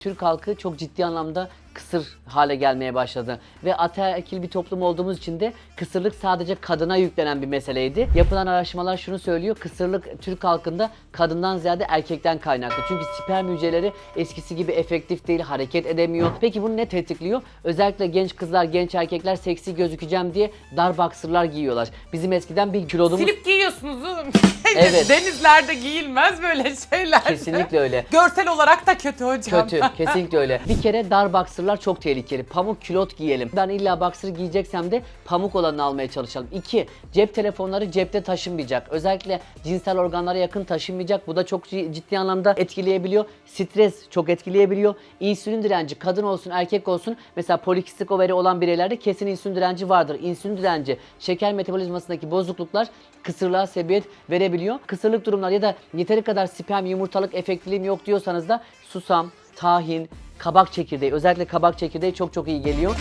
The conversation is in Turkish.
Türk halkı çok ciddi anlamda kısır hale gelmeye başladı. Ve ataerkil bir toplum olduğumuz için de kısırlık sadece kadına yüklenen bir meseleydi. Yapılan araştırmalar şunu söylüyor. Kısırlık Türk halkında kadından ziyade erkekten kaynaklı. Çünkü sperm hücreleri eskisi gibi efektif değil, hareket edemiyor. Peki bunu ne tetikliyor? Özellikle genç kızlar, genç erkekler seksi gözükeceğim diye dar boxer'lar giyiyorlar. Bizim eskiden bir kilodumuz... Silip giyiyorsunuz oğlum. Evet. Denizlerde giyilmez böyle şeyler. Kesinlikle öyle. Görsel olarak da kötü hocam. Kötü, kesinlikle öyle. Bir kere dar boxer'lar çok tehlikeli. Pamuk külot giyelim. Ben illa boxer giyeceksem de pamuk olanını almaya çalışalım. İki, cep telefonları cepte taşınmayacak. Özellikle cinsel organlara yakın taşınmayacak. Bu da çok ci- ciddi anlamda etkileyebiliyor. Stres çok etkileyebiliyor. İnsülin direnci kadın olsun erkek olsun mesela polikistik overi olan bireylerde kesin insülin direnci vardır. İnsülin direnci, şeker metabolizmasındaki bozukluklar kısırlığa sebebiyet verebiliyor. Kısırlık durumlar ya da yeteri kadar sperm yumurtalık efektiliğim yok diyorsanız da susam, tahin, kabak çekirdeği özellikle kabak çekirdeği çok çok iyi geliyor.